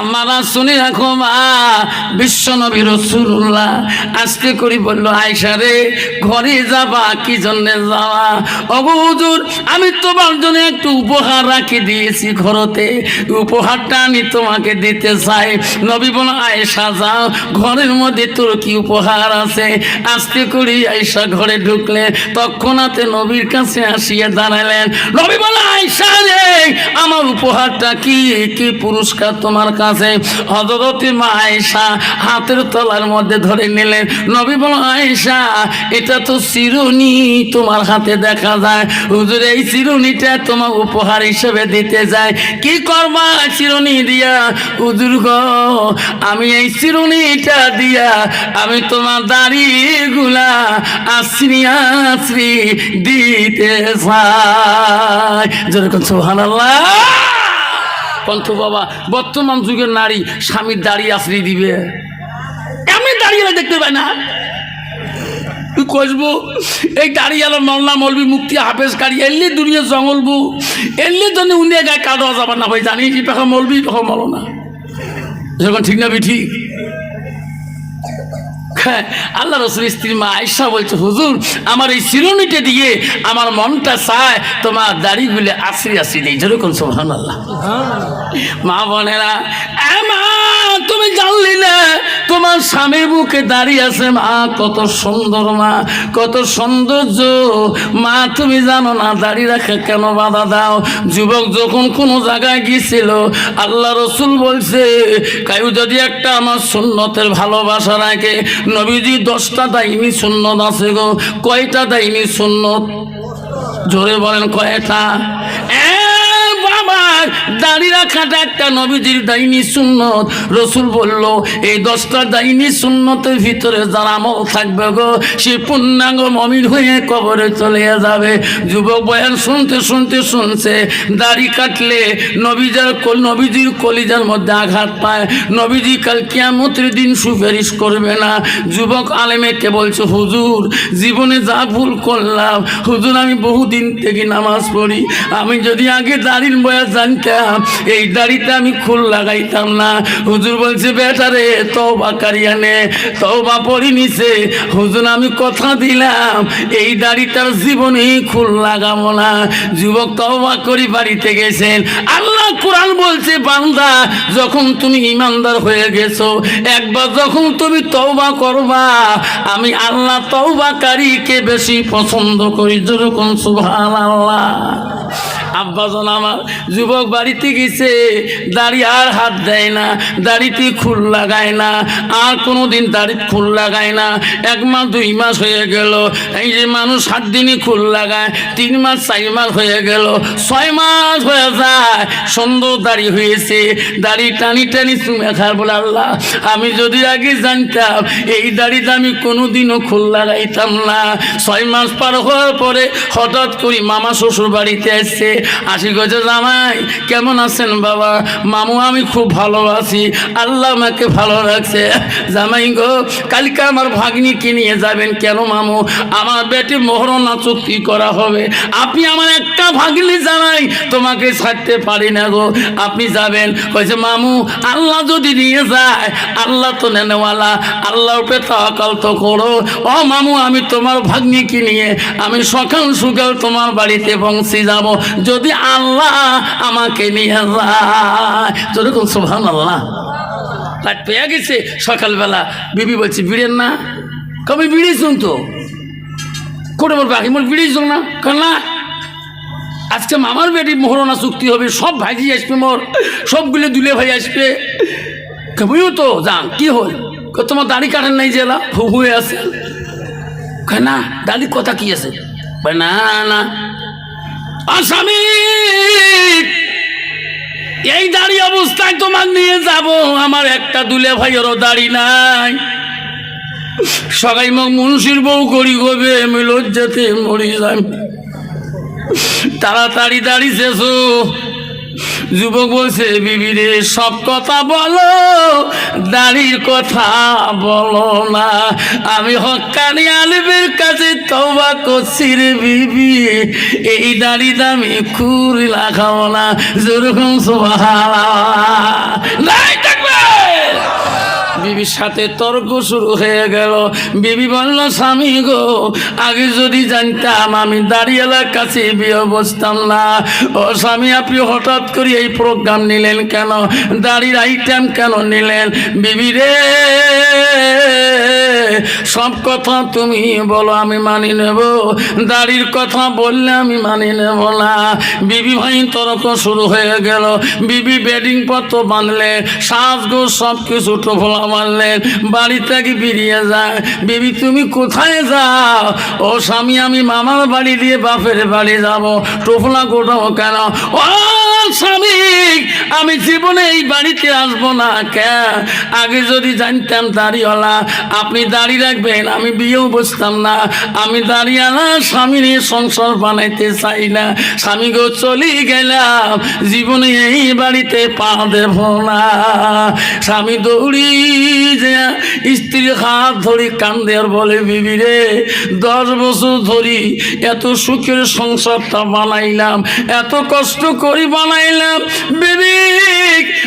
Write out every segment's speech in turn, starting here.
আমারা শুনে রাখো মা, বিশ্ব নবী রসুল্লাহ আজকে করি বলল আয়সা রে, ঘরে যাবা, কি জন্য যাওয়া? অবহুজুর আমি তোমার জন্য একটু উপহার রাখি দিয়েছি ঘরতে। উপহারটা আমি তোমাকে দিতে চাই। নবী বলো আয়সা যাও, ঘরের মধ্যে তোর কি উপহার আছে? আজকে করি আয়সা ঘরে ঢুকলে, তৎক্ষণাতে নবীর কাছে আসিয়া দাঁড়ালেন। নবী বলো আয়সা রে, আমার উপহারটা কি? কি পুরস্কার তোমার কাছে। হজরতে মা আয়েশা হাতের তলার মধ্যে ধরে নিলেন। নবী বল আয়েশা এটা তো চিরুনি তোমার হাতে দেখা যায়। হুজুর, এই চিরুনিটা তোমার উপহার হিসেবে দিতে যায়। কি করবা চিরুনি দিয়া? হুজুর গো, আমি এই চিরুনিটা দিয়া আমি তোমার দাড়ি গুলা আশ্রি আশ্রি দিতে চাই। যেরকম সুবহানাল্লাহ। পন্থ বাবা, বর্তমান যুগের নারী স্বামীর দাঁড়িয়ে আশ্রয় দিবে। আমি দাঁড়িয়ে দেখতে পাই না। কষবো এই দাঁড়িয়ে মল্লা মলবি মুক্তি হাফেজ কারি, এলি দুনিয়া জঙ্গলবু এলি জন্য উনিয়া গায়ে কাদা যাবার না ভাই জানি পেখা মলবি পেখা মলো না যখন ঠিক না ঠিক? আল্লাহ রসুল স্ত্রী মা আয়সা বলছে হুজুর আমার এই চিরুনিটা দিয়ে আমার মনটা চায় তোমার দাড়িগুলো আশ্রি আশ্রি নেই যেরকম সোহান আল্লাহ মা বোনেরা তুমি জানলি না তোমার স্বামীর বুকে দাঁড়িয়ে আছে মা কত সুন্দর মা কত সৌন্দর্য। মা তুমি জানো না দাড়ি রাখে কেন বাধা দাও? যুবক যখন কোনো জায়গায় গিয়েছিল আল্লাহ রসুল বলছে কাউ যদি একটা আমার সুন্নতের ভালোবাসা রাখে নবীজি দশটা দাইনি সুন্নত আছে গো। কয়টা দাইনি সুন্নত? জোরে বলেন কয়টা? এ বাবা দাড়ি রাখাটা একটা নবীজির দাইনি সুন্নত। রসুল বলল, এই দশটা দাইনি সুন্নতের ভিতরে যার আমল থাকবে গো, সে পূর্ণাঙ্গ মমিন হয়ে কবরে চলে যাবে। যুবক বয়ান শুনতে শুনতে শুনছে, দাড়ি কাটলে নবীজার নবীজির কলিজার মধ্যে আঘাত পায়। নবীজি কাল কিয়ামতের দিন সুপারিশ করবে না। যুবক আলেমেকে বলছে, হুজুর, জীবনে যা ভুল করলাম, হুজুর আমি বহুদিন থেকে নামাজ পড়ি। আমি যদি আগে দাড়ির এই দাড়িতে আমি খুল লাগাইতাম না। হুজুর বলছে বেটারে তওবা কারিয়ানে, তওবা পড়ি নিছে হুজুর, আমি কথা দিলাম, এই দাড়িটার জীবনেই খুল লাগাবো না। যুবক তওবা করি, বাড়িতে গেছেন। আল্লাহ কোরআন বলছে, বান্দা, যখন তুমি ইমানদার হয়ে গেছো, একবার যখন তুমি তওবা করবা, আমি আল্লাহ তওবাকারীকে বেশি পছন্দ করি। যেরকম সুবহানাল্লাহ। আব্বাজন আমার যুবক বাড়িতে গেছে, দাড়ি আর হাত দেয় না দাড়িতে খুল লাগায় না, আর কোনো দিন দাড়ি খুল লাগায় না। এক মাস, দুই মাস হয়ে গেল, এই যে মানুষ সাত দিনই খুল লাগায়, তিন মাস, চার মাস হয়ে গেল, ছয় মাস হয়ে যায়, সুন্দর দাড়ি হয়েছে, দাড়ি টানি টানি চুমে খার বলে আল্লাহ, আমি যদি আগে জানতাম, এই দাড়িতে আমি কোনোদিনও খুল লাগাইতাম না। ছয় মাস পার হওয়ার পরে হঠাৎ করে মামা শ্বশুর বাড়িতে এসছে আসি গেছে জামাই, কেমন আছেন বাবা? মামু, আমি খুব ভালো আছি। আল্লাহ আমাকে ভালো রাখছে। জামাই গো, কালকে আমার ভাগ্নিকে নিয়ে যাবেন কেন মামু? আমার বেটি মোহরণা চুক্তি করা হবে। আপনি আমার একটা ভাগ্নি জানাই তোমাকে ছাড়তে পারি না গো। আপনি যাবেন। কয়েছে মামু, আল্লাহ যদি নিয়ে যায়, আল্লাহ তো নেনেওয়ালা। আল্লাহ উপরে তাকাল তো করো। ও মামু, আমি তোমার ভাগ্নিকে নিয়ে, আমি সকাল সকাল তোমার বাড়িতে পৌঁছে যাব। যদি আল্লাহ আমাকে নিয়ে যায়, যেরকম সোহান আল্লাহ লাইট পেয়ে গেছে সকালবেলা। বিবি বলছে বিড়েন না। কবে বিড়ি শুনতো করে বলবে, আগে মোর শুন না? কেন না। আজকে মামার বেটি মোহরণা চুক্তি হবে, সব ভাইজি আসবে মোর, সবগুলো দুলে ভাই আসবে। কেমনও তো, যান, কি হল? তোমার দাড়ি কাটেন নাই জেলা, হু হয়ে আছে। না দাড়ি কথা কি আছে? না না। আসামি। এই দাড়ি অবস্থায় তোমার নিয়ে যাব। আমার একটা দুলে ভাইয়েরও দাড়ি নাই। সবাই মগ মনুষের বউ করি গবে, আমি লজ্জাতে মরি যাই। তাড়াতাড়ি দাড়ি যুবক বলছে বিবি রে সব কথা বলো, দাড়ির কথা বলো না। আমি হকানি আলিমের কাছে তবা করছি রে বিবি। এই দাড়ি দামি খুরি লাখাও না। যেরকম নাই, থাকবে। বিবির সাথে তর্ক শুরু হয়ে গেল। বিবি বলল, স্বামী গো, আগে যদি জানতাম আমি দাঁড়িয়ালার কাছে বিয়ে বসতাম না। ও স্বামী, আপনি হঠাৎ করে এই প্রোগ্রাম নিলেন কেন? দাড়ির আইটেম কেন নিলেন? বিবি রে সব কথা তুমি বলো, আমি মানি নেব। দাড়ির কথা বললে আমি মানি নেব না। বিবি ভাই তর্ক শুরু হয়ে গেল। বিবি বেডিং পত্র বাঁধলে, সাজগো সব কিছু টোফলা মারলেন বাড়ি থেকে বেরিয়ে যায়। বিবি, তুমি কোথায় যাও? ও স্বামী, আমি মামার বাড়ি দিয়ে বাপের বাড়ি যাব। টোফলা গোটাও কেন? ও স্বামী, আমি জীবনে এই বাড়িতে আসব না কে আগে যদি জানতাম দাড়িওয়ালা, আপনি দাড়ি রাখবেন আমি বিয়েও বসতাম না। আমি দাড়িওয়ালা স্বামী নিয়ে সংসার বানাইতে চাই না। স্বামী গো, চলি গেলাম। জীবনে এই বাড়িতে পা দেব না। স্বামী দৌড়ি যে স্ত্রীর হাত ধরি কান্দে আর বলে, বিবি রে, দশ বছর ধরি এত সুখের সংসারটা বানাইলাম, এত কষ্ট করি বানাইলাম। বিবি,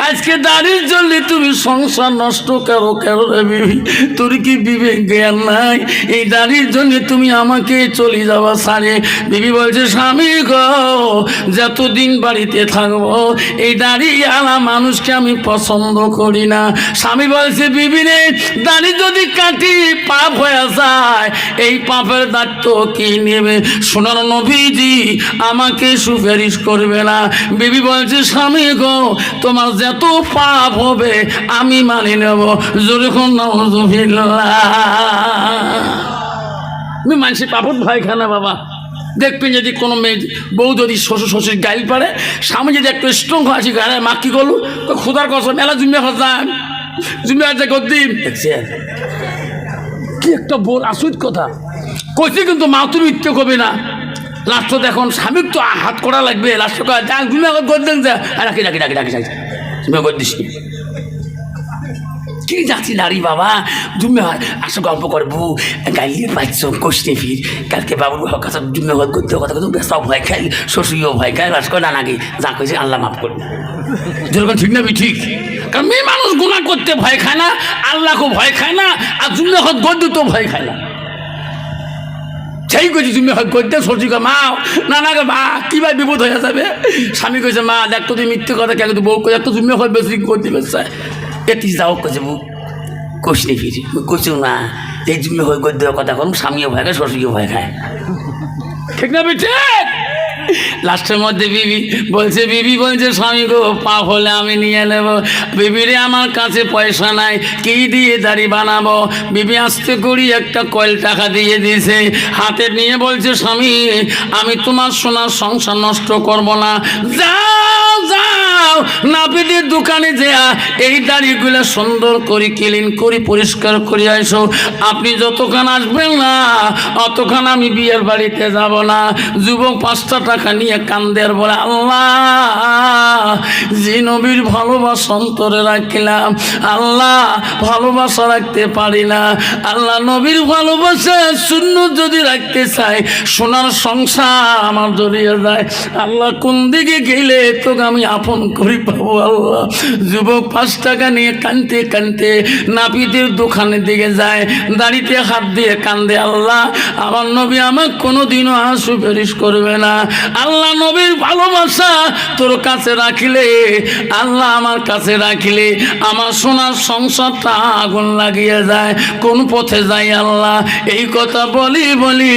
আজকে দাড়ির জন্য তুমি সংসার নষ্ট করো কেন বিবি? তোর কি বিবেক জ্ঞান নাই। এই দাড়ির জন্য তুমি আমাকে চলে যাওয়া সারে। বিবি বলছে, স্বামী গো, যতদিন বাড়িতে থাকব, এই দাড়ি আলা মানুষকে আমি পছন্দ করি না। স্বামী বলছে, বিবি রে, দাড়ি যদি কাটি পাপ হয়ে যায়, এই পাপের দায়িত্ব কি নেবে? শোনার নবীজি আমাকে সুপারিশ করবে না। বিবি বলছে, স্বামী গো, তোমার যত পাপ হবে, আমি মানি নেব। যেরকম আমি মানুষের পাপড় ভয় খায় না বাবা। দেখবেন যদি কোনো মেয়ে বউ যদি শ্বশুর শ্বশুর গাইল পারে স্বামী যদি একটু স্ট্রং আছে গায়ে মা কি করলু? তো খোদার কসম মেলা জুমিয়া খসান জুমিয়া আছে দেখছেন কি একটা বোর আসুদ কথা। কইছে কিন্তু মা তুমি ইচ্ছে করবে না। লাস্টত এখন স্বামীর তো হাত করা লাগবে। লাস্ট যা জুমিয়া করে দেন যা। রাখি রাখি রাখি রাখি রাখি। জুমিয়া করে দিস কি যাচ্ছি নারী বাবা? তুমি আসো গল্প করব। গাইলে পাইছ কষতে ফির। কালকে বাবুর হক কাছে জুমে হক করতে কথা কিন্তু সব ভয় খাই শ্বশুরিও ভয় খাই লাস্ট করে নাকি, যা কইছে আল্লাহ মাফ করবে যেরকম ঠিক না ঠিক? কারণ মেয়ে মানুষ গুণা করতে ভয় খায় না আল্লাহকে ভয় খায় না, আর জুমে হক গদ্য তো ভয় খায় না। সেই কইছি, তুমি করতে শ্বশুর মা না না মা কি ভাই বিপদ হয়ে যাবে? স্বামী কইছে, মা, দেখ তো তুমি মিথ্যে কথা, কেন বউ একটা তুমি হয় বেশি করতে পেরেছে এটি যাও কোষ নেই ফিরি। কইছো না, এই জন্য হয়ে গদ্য কথা কম স্বামীও ভয় খায় শ্বশুরও ভয় খায়। ঠিক না বেঠে লাস্টের মধ্যে বিবি বলছে বিবি বলছে, স্বামী গো, পাপ হলে আমি নিয়ে নেব। বিবিরে আমার কাছে পয়সা নাই, কি দিয়ে দাড়ি বানাবো? বিবি আসতে করি একটা কয়েল টাকা দিয়ে দিয়েছে, হাতে নিয়ে বলছে, স্বামী, আমি তোমার সোনার সংসার নষ্ট করব না। যাও যাও, নাপিতের দোকানে যা এই দাড়িগুলো সুন্দর করে ক্লিন করে পরিষ্কার করে আসো আপনি যতক্ষণ আসবেন না, অতক্ষণ আমি বিয়ের বাড়িতে যাব না। যুবক পাঁচটা বলে, আল্লাহ, যে নবীর আল্লাহ ভালোবাসা রাখতে পারি না। আল্লাহ নবীর ভালোবাসা শূন্য যদি রাখতে চাই সোনার সংসার আমার জড়িয়ে যায়। আল্লাহ কোন দিকে গেলে তোকে আমি আপন করি পাবো, আল্লাহ। যুবক পাঁচ টাকা নিয়ে কানতে কানতে নাপিতের দোকানের দিকে যায়, দাড়িতে হাত দিয়ে কান্দে, আল্লাহ, আমার নবী আমার কোনোদিনও আর সুপারিশ করবে না। আল্লাহ নবীর ভালোবাসা তোর কাছে রাখিলে, আল্লাহ আমার কাছে রাখিলে, আমার সোনার সংসারটা আগুন লাগিয়ে যায়। কোন পথে যাই আল্লাহ? এই কথা বলি বলি,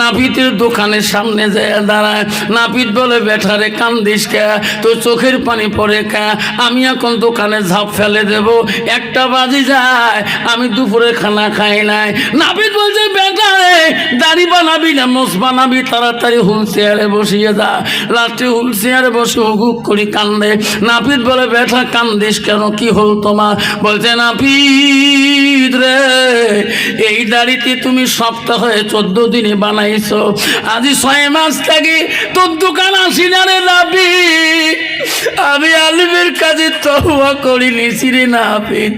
নাপিতের দোকানের সামনে যায় দাঁড়ায়, নাপিত বলে বেঠারে কান্দিস কে? তো চোখের পানি পরে কে? আমি এখন দোকানে ঝাঁপ ফেলে দেব। একটা বাজি যায়, আমি দুপুরে খানা খাই নাই। নাপিত বলছে বেটারে দাড়ি বানাবি না, মোষ বানাবি, তাড়াতাড়ি হুল চেয়ারে বসিয়ে দা। রাত্রে হুল বসে হুক করি কান্দে। নাপিত বলে ব্যথা কান্দিস কেন? কি হল তোমার? বলছে, নাপিত রে, এই দাড়িতে তুমি সপ্তাহে চোদ্দ দিনে বানাইছো। আজি ছয় মাস থেকে তোর দোকান আসি না রে নাপিত। আমি আলিমের কাছে তহবা করি নিছিরে না হাফিজ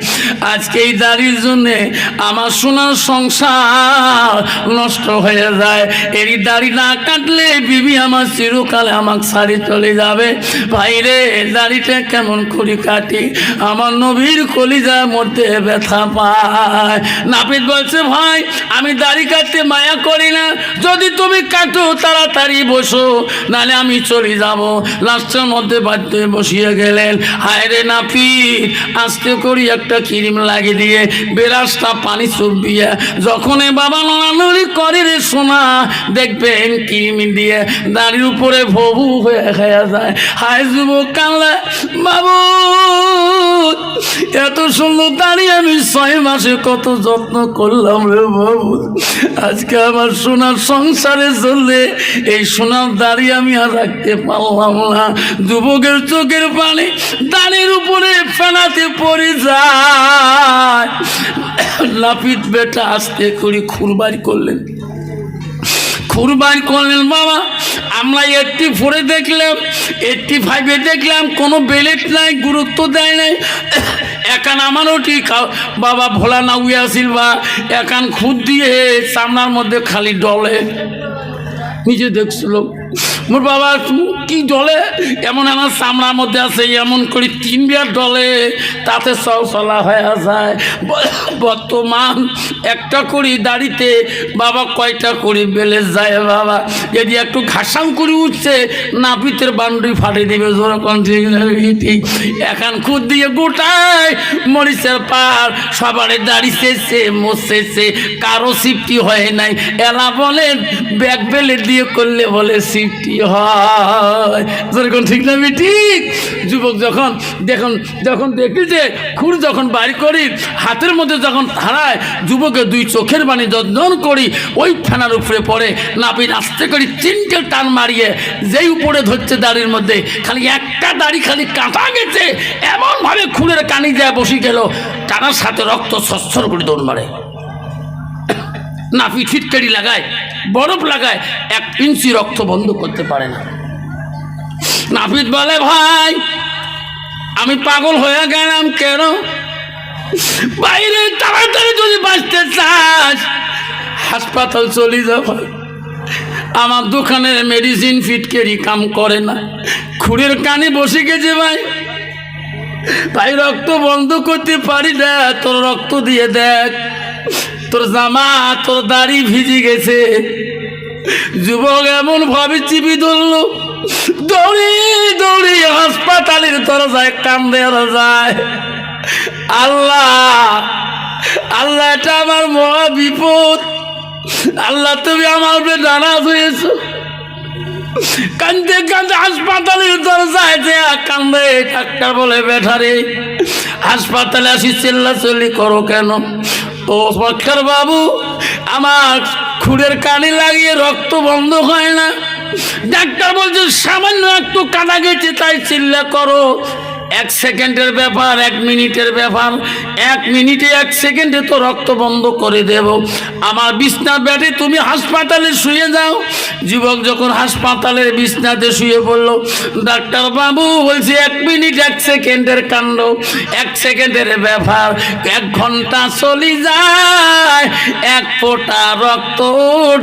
আজকে এই দাড়ির জন্যে আমার সোনার সংসার নষ্ট হয়ে যায়। এরই দাড়ি না কাটলে বিবি আমার চিরকালে আমাকে সারি চলে যাবে। ভাই রে, দাড়িটা কেমন করি কাটি? আমার নবীর কলিজার মধ্যে ব্যথা পায়। নাপিত বলছে, ভাই, আমি দাড়ি কাটতে মায়া করি না। যদি তুমি কাটো, তাড়াতাড়ি বসো নালে আমি চলে যাব। লাস্টের মধ্যে বাড়িতে বসিয়ে গেলেন। হায় রে নাপিত, আস্তে করি একটা ক্রিম লাগিয়ে দিয়ে বেরাসটা পানি চুবিয়ে যখন এ বাবা নড়ানড়ি করে রে সোনা, দেখবেন ক্রিম দিয়ে দাড়ির উপরে ভবু হয়ে খাওয়া যায়। হায় যুবক কানলে বাবু, এত সুন্দর দাঁড়িয়ে আমি ছয় মাসে কত যত্ন করলাম রে বাবু। আজকে আমার সোনার সংসারে চললে এই সোনার দাড়ি আমি আর রাখতে পারলাম না। যুবকের চোখের পানি দাড়ির উপরে ফেনাতে পড়ে যায়। লাপিত বেটা আস্তে করে খুরবারি করলেন। খুরবাই করলেন, বাবা, আমরা এইটটি ফোরে দেখলাম এইটটি ফাইভে দেখলাম, কোনো বেলেট নাই, গুরুত্ব দেয় নাই। একান আমারও ঠিক বাবা, ভোলা না উয়ে আসিল, বা একান খুদ দিয়ে সামনার মধ্যে খালি ডলে। নিজে দেখছিল মোর বাবা কি ডলে এমন আমার সামনার মধ্যে আছে, এমন করে তিন বিয়ার ডলে তাতে সব চলা হয়ে যায়। বর্তমান একটা করি দাড়িতে, বাবা কয়টা করি বেলে যায় বাবা। যদি একটু ঘাসাম করে উঠছে, নাপিতের বান্ডি ফাটে দিবে যেরকম ঠিক এখন খুদ দিয়ে গোটায় মরিচের পার সবারে দাড়ি শেষে মোশেছে কারও সিফটি হয় নাই। এলা বলে ব্যাগ বেলে দিয়ে করলে বলে সিফটি হয়। ঠিক না ঠিক যুবক যখন দেখুন, যখন দেখি যে খুর যখন বাড়ি করি, হাতের মধ্যে যখন হারায় যুবকের দুই চোখের বাণী যত্ন করি, ওই থানার উপরে পড়ে নাপিত আস্তে করি তিনটে টান মারিয়ে যেই উপরে ধরছে দাড়ির মধ্যে, খালি একটা দাড়ি খালি কাটা গেছে, এমনভাবে খুঁড়ের কানি যায় বসে গেল, টানার সাথে রক্ত সচ্ছর করে দৌড় মারে। নাপি ফিটকারি লাগায়, বরফ লাগায়, এক ইঞ্চি রক্ত বন্ধ করতে পারে না। নাপিত বলে, ভাই, আমি পাগল হয়ে গেলাম কেন? বাইরে তাড়াতাড়ি যদি বাঁচতে চাস, হাসপাতাল চলে যাব। আমার দোকানের মেডিসিন ফিটকেরি কাম করে না। খুঁড়ের কানে বসে গেছে, ভাই। ভাই, রক্ত বন্ধ করতে পারি না, তোর রক্ত দিয়ে দেখ। তোর জামা, তোর দাড়ি ভিজে গেছে। যুবক এমন ভাবে চিপি ধরলো, দৌড়ি দৌড়ি হাসপাতালের দরজায় কান্দে যায়। আল্লাহ আল্লাহ, এটা আমার মহা বিপদ। আল্লাহ, তুমি আমার উপরে নারাজ হয়েছো কান্দে কান্দে হাসপাতালের দরজায় যে কান্দে ডাক্তার বলে বেঠারে হাসপাতালে আসি চিল্লা চিল্লি করো কেন? ও সরকার বাবু, আমার খুঁড়ের কানে লাগিয়ে রক্ত বন্ধ হয় না। ডাক্তার বলছে, সামান্য একটু কানা গেছে, তাই চিল্লা করো। এক সেকেন্ডের ব্যাপার, এক মিনিটের ব্যাপার। এক মিনিটে, এক সেকেন্ডে তো রক্ত বন্ধ করে দেব। আমার বিছনা ব্যাটে তুমি হাসপাতালে শুয়ে যাও। যুবক যখন হাসপাতালের বিছনাতে শুয়ে পড়ল, ডাক্তার বাবু বলছে, এক মিনিট, এক সেকেন্ডের কাণ্ড, এক সেকেন্ডের ব্যাপার। এক ঘণ্টা চলে যায়, এক ফোঁটা রক্ত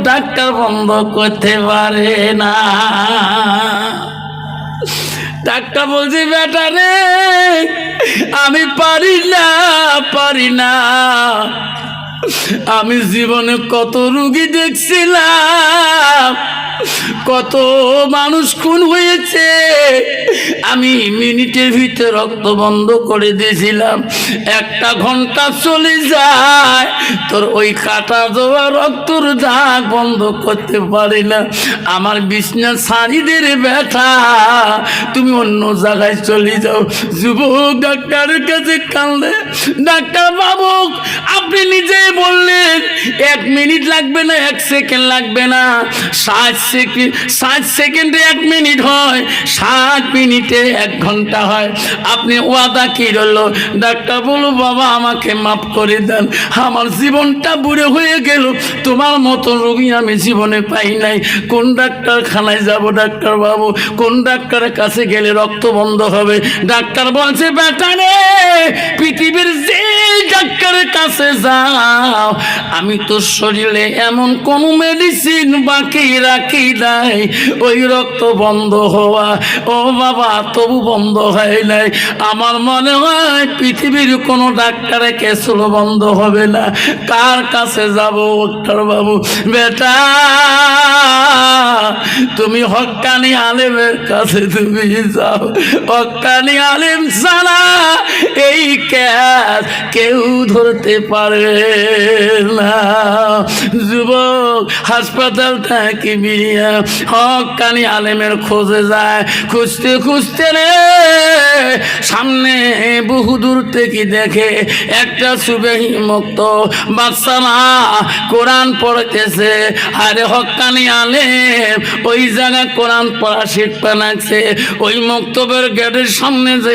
ডাক্তার বন্ধ করতে পারে না। ডাক্তার বলছি, বেটা রে, আমি পারি না পারি না। আমি জীবনে কত রুগী দেখছিলাম, কত মানুষ খুন হয়েছে আমি মিনিটের ভিতরে রক্ত বন্ধ করে দিয়েছিলাম। একটা ঘণ্টা চলে যায়, তোর ওই কাটা দেওয়া রক্তর দাগ বন্ধ করতে পারি না। আমার বিছনা শাড়িদের ব্যথা, তুমি অন্য জায়গায় চলে যাও। যুবক ডাক্তারের কাছে কান্দে ডাক্তার বাবু, আপনি নিজে বললেন, এক মিনিট লাগবে না, এক সেকেন্ড লাগবে না। ষাট সেকেন্ড ষাট সেকেন্ডে এক মিনিট হয়, ষাট মিনিটে এক ঘণ্টা হয়। আপনি ওয়াদা কি রইল? ডাক্তার বলো বাবা, আমাকে মাফ করে দেন। আমার জীবনটা বুড়ে হয়ে গেল। তোমার মতো রোগী আমি জীবনে পাই নাই। কোন ডাক্তারখানায় যাব, ডাক্তার বাবু? কোন ডাক্তারের কাছে গেলে রক্ত বন্ধ হবে? ডাক্তার বলছে, বেটা রে, পৃথিবীর যে ডাক্তারের কাছে যাও, আমি তোর শরীরে এমন কোনো মেডিসিন বাকি রাখি নাই। ওই রক্ত বন্ধ হওয়া। ও বাবা তবু বন্ধ হয় নাই। আমার মনে হয় পৃথিবীর কোনো ডাক্তারের কেসল বন্ধ হবে না। কার কাছে যাব ডাক্তার বাবু বেটা, তুমি হক্কানি আলেমের কাছে তুমি যাও। হক্কানি আলেম ছাড়া এই ক্যাস কেউ ধরতে পারে না। যুবক হাসপাতাল থেকে বিরিয়া হকানি আলেমের খোঁজে যায়, খুঁজতে খুঁজতে রে সামনে বহু দূর থেকে দেখে একটা সুবেহী মুক্ত বাচ্চারা কোরআন পড়তেছে। আরে হকানি আলেম, ওই জায়গা কোরআন পড়া শিখতে লাগছে। ওই মক্তবের গেটের সামনে যে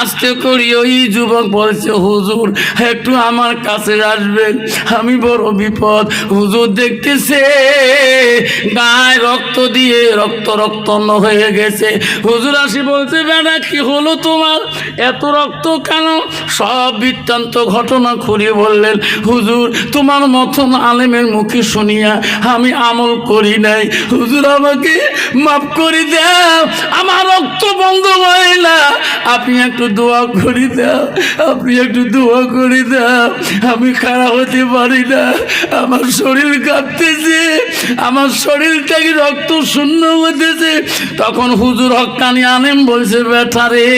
আসতে করি ওই যুবক বলছে, হুজুর, একটু আমার কাছে আসবেন, আমি বড় বিপদ। হুজুর দেখতেছে, গায়ে রক্ত দিয়ে রক্ত রক্তন্ন হয়ে গেছে। হুজুর আসি বলছে বেড়া কি হলো তোমার? এত রক্ত কেন? সব বৃত্তান্ত ঘটনা খুঁড়িয়ে বললেন, হুজুর, তোমার মতন আলেমের মুখে শুনিয়া আমি আমল করি নাই। হুজুর, আমাকে মাফ করে দাও। আমার রক্ত বন্ধ হয় না। আপনি একটু দোয়া করে দাও। আপনি একটু দোয়া করে দাও। আমি খারাপ হতে পারি না। আমার শরীর কাঁপতেছে। আমার শরীরটাকে রক্ত শূন্য হতেছে। তখন হুজুর হকানি আনেম বলছে বেটা রে।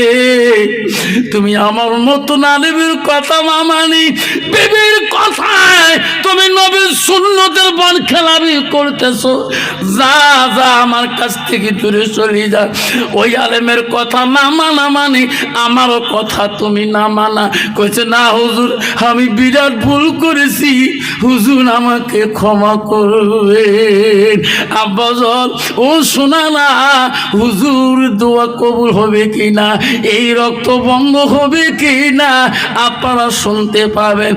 তুমি আমার মতন আলেমের কথা মামানি। বিবির কথায় তুমি নবীর শূন্যতের বন খেলাবি করতেছো। যা যা, আমার কাছ থেকে দূরে চলে যা। ওই আলেমের কথা না মানা মানে আমারও কথা তুমি না মানা। কইছে, না, হুজুর, আমি বিরাট ভুল করেছি। হুজুর আমাকে ক্ষমা করবেন। আব্বাজল ও শোনা না, হুজুর দোয়া কবুল হবে কি না এই রক্ত বন্ধ হবে কি না আপনারা শুনতে পাবেন।